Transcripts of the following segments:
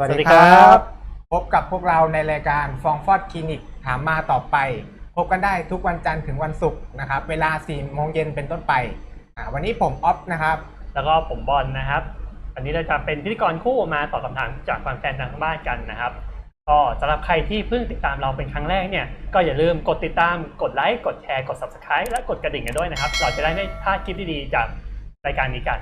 สวัสสวัสดีดีคครัรับบพบกับพวกเราในรายการฟองฟอดคลินิกถามมาต่อไป พบกันได้ทุกวันจันทร์ถึงวันศุกร์นะครับ เวลา4โมงเย็นเป็นต้นไปอ่าวันนี้ผมออฟนะครับ แล้วก็ผมบอลนะครับอันนี้เราจะเป็นพิธีกรคู่มาตอบคำถามจากแฟนๆทางบ้านกันนะครับก็สำหรับใครที่เพิ่งติดตามเราเป็นครั้งแรกเนี่ยก็อย่าลืมกดติดตามกดไลค์กดแชร์กด subscribe และกดกระดิ่งกันด้วยนะครับ เราจะได้ไม่พลาดคลิปดีๆจากรายการนี้กัน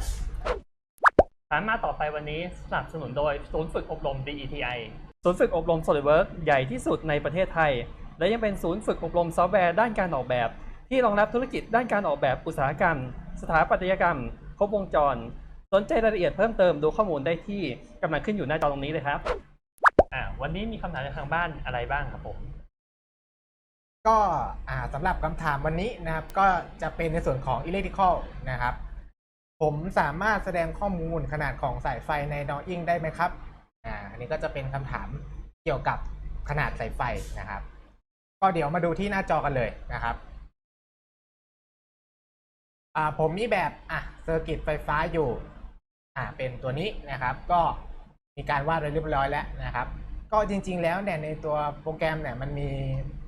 ถามมาต่อไปวันนี้สนับสนุนโดยศูนย์ฝึกอบรม DETI ศูนย์ฝึกอบรม SolidWorks ใหญ่ที่สุดในประเทศไทย และยังเป็นศูนย์ฝึกอบรมซอฟต์แวร์ด้านการออกแบบ ที่รองรับธุรกิจด้านการออกแบบอุตสาหกรรม สถาปัตยกรรม ครบวงจร สนใจรายละเอียดเพิ่มเติมดูข้อมูลได้ที่กำลังขึ้นอยู่หน้าจอตรงนี้เลยครับอ่าวันนี้มีคำถามจากทางบ้านอะไรบ้างครับผมก็อ่าสำหรับคำถามวันนี้นะครับก็จะเป็นในส่วนของ electrical นะครับ ผมสามารถแสดงข้อมูลขนาดของสายไฟใน drawing ได้ไหมครับอ่าอันนี้ก็จะเป็นคำถามเกี่ยวกับขนาดสายไฟนะครับ ก็เดี๋ยวมาดูที่หน้าจอกันเลยนะครับอ่าผมมีแบบอะเซอร์กิตไฟฟ้าอยู่อ่าเป็นตัวนี้นะครับ ก็มีการวาดไว้เรียบร้อยแล้วนะครับ ก็จริง ๆ แล้วเนี่ยในตัวโปรแกรมเนี่ยมันมี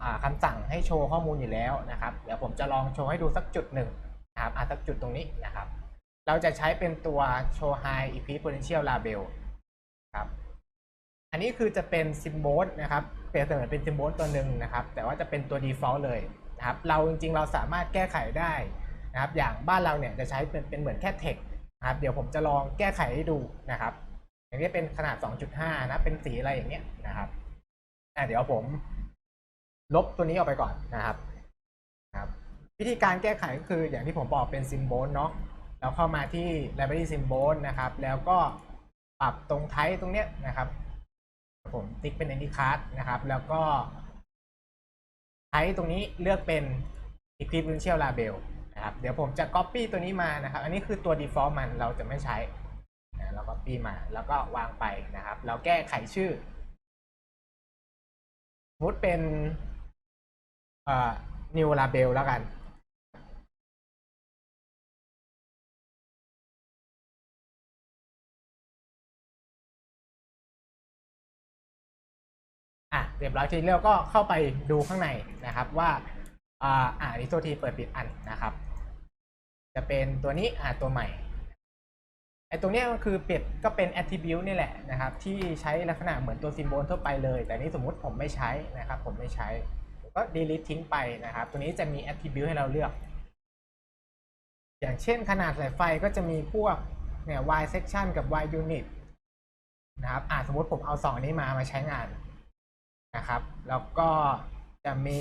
อ่าคำสั่งให้โชว์ข้อมูลอยู่แล้วนะครับ เดี๋ยวผมจะลองโชว์ให้ดูสักจุดหนึ่งนะครับอะสักจุดตรงนี้นะครับ เราจะใช้เป็นตัว show high exponential label ครับ อันนี้คือจะเป็น symbol นะครับ เปรียบเสมือนเป็น symbol ตัวหนึ่งนะครับ แต่ว่าจะเป็นตัว default เลยนะครับ เราจริงๆ เราสามารถแก้ไขได้นะครับ อย่างบ้านเราเนี่ยจะใช้เป็นเป็นเหมือนแค่ text นะครับ เดี๋ยวผมจะลองแก้ไขให้ดูนะครับ อย่างนี้เป็นขนาด 2.5 นะ เป็นสีอะไรอย่างเงี้ยนะครับอะเดี๋ยวผมลบตัวนี้ออกไปก่อนนะครับครับ วิธีการแก้ไขก็คืออย่างที่ผมบอกเป็น symbol เนาะ แล้วเข้ามาที่ library symbol นะครับ แล้วก็ปรับตรงไทป์ตรงเนี้ยนะครับ ผมติ๊กเป็น any card นะครับ แล้วก็ไทป์ตรงนี้เลือกเป็น equipotential label นะครับ เดี๋ยวผมจะ copy ตัวนี้มานะครับ อันนี้คือตัว default มันเราจะไม่ใช้นะเรา copy มาแล้วก็วางไปนะครับ เราแก้ไขชื่อสมมติเป็นเอ่อ new label แล้วกัน เรียบร้อยทีนี้เราก็เข้าไปดูข้างในนะครับว่าอ่าอ่านี่ตัวทีเปิดปิดอันนะครับ จะเป็นตัวนี้อ่าตัวใหม่ไอตรงนี้ก็คือเปรียบก็เป็น attribute นี่แหละนะครับ ที่ใช้ลักษณะเหมือนตัวซิมโบลทั่วไปเลย แต่นี่สมมุติผมไม่ใช้นะครับ ผมไม่ใช้ก็ delete ทิ้งไปนะครับ ตัวนี้จะมี attribute ให้เราเลือก อย่างเช่นขนาดสายไฟก็จะมีพวกเนี่ย y section กับ y unit นะครับอ่าสมมติผมเอาสองอันนี้มามาใช้งาน นะครับ แล้วก็จะมี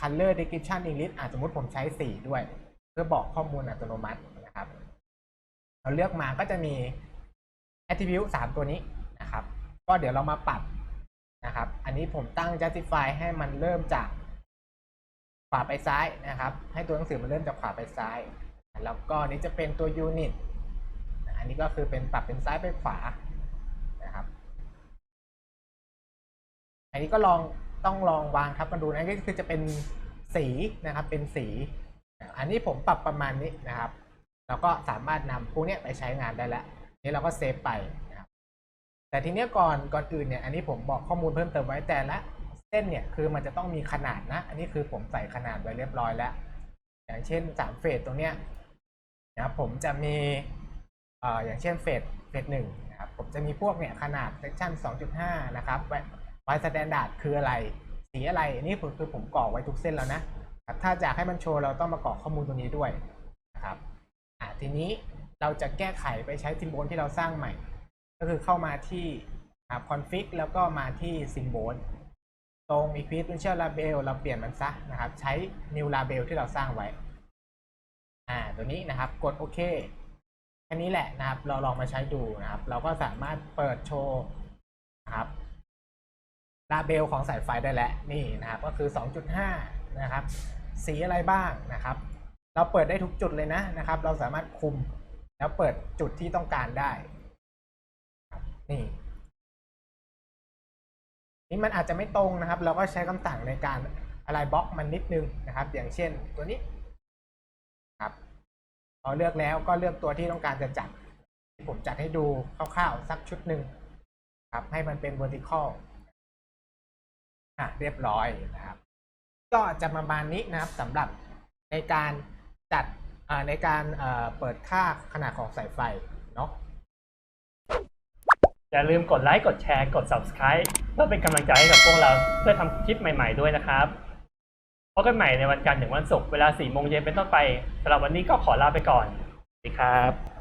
color description English อะสมมติผมใช้สีด้วย เพื่อบอกข้อมูลอัตโนมัตินะครับ เราเลือกมาก็จะมี attribute 3 ตัวนี้นะครับ ก็เดี๋ยวเรามาปรับนะครับ อันนี้ผมตั้ง justify ให้มันเริ่มจากขวาไปซ้ายนะครับ ให้ตัวหนังสือมันเริ่มจากขวาไปซ้าย แล้วก็นี้จะเป็นตัว unit อันนี้ก็คือเป็นปรับเป็นซ้ายไปขวา อันนี้ก็ลองต้องลองวางทับกันดูนะก็คือจะเป็นสีนะครับเป็นสี อันนี้ผมปรับประมาณนี้นะครับ เราก็สามารถนำพวกนี้ไปใช้งานได้แล้วนี่เราก็เซฟไปนะครับแต่ทีเนี้ยก่อนก่อนอื่นเนี่ยอันนี้ผมบอกข้อมูลเพิ่มเติมไว้แต่ละเส้นเนี่ยคือมันจะต้องมีขนาดนะ อันนี้คือผมใส่ขนาดไว้เรียบร้อยแล้ว อย่างเช่นสามเฟสตรงเนี้ยนะครับผมจะมีเอ่ออย่างเช่นเฟสเฟสหนึ่งนะครับผมจะมีพวกเนี่ยขนาดเซ c ชัน2.5 นะครับ ไวสแตนดาร์ดคืออะไร สีอะไรอันนี้ผมคือผมกรอกไว้ทุกเส้นแล้วนะถ้าอยากให้มันโชว์เราต้องมากรอกข้อมูลตรงนี้ด้วยนะครับทีนี้เราจะแก้ไขไปใช้ซิมโบลที่เราสร้างใหม่ ก็คือเข้ามาที่ครับ config แล้วก็มาที่ซิมโบลตรง equipotential label เราเปลี่ยนมันซะนะครับ ใช้ new label ที่เราสร้างไว้ อ่า ตัวนี้นะครับ กดโอเค แค่นี้แหละนะครับ เราลองมาใช้ดูนะครับ เราก็สามารถเปิดโชว์นะครับ ลาเบลของสายไฟได้แล้วนี่นะครับก็คือ 2.5 นะครับ สีอะไรบ้างนะครับ เราเปิดได้ทุกจุดเลยนะนะครับ เราสามารถคุมแล้วเปิดจุดที่ต้องการได้ นี่นี่มันอาจจะไม่ตรงนะครับ เราก็ใช้คำสั่งในการอะไรบล็อกมันนิดนึงนะครับ อย่างเช่นตัวนี้ครับพอเลือกแล้วก็เลือกตัวที่ต้องการจะจัด ผมจัดให้ดูคร่าวๆสักชุดหนึ่งครับ ให้มันเป็น vertical อะเรียบร้อยนะครับ ก็จะประมาณนี้นะครับสำหรับในการจัดในการเอ่อเปิดค่าขนาดของสายไฟเนาะอย่าลืมกดไลค์กดแชร์กด subscribe เพื่อเป็นกำลังใจให้กับพวกเราเพื่อทำคลิปใหม่ๆด้วยนะครับพบกันใหม่ในวันจันทร์ถึงวันศุกร์เวลา4โมงเย็นเป็นต้นไปสำหรับวันนี้ก็ขอลาไปก่อน สวัสดีครับ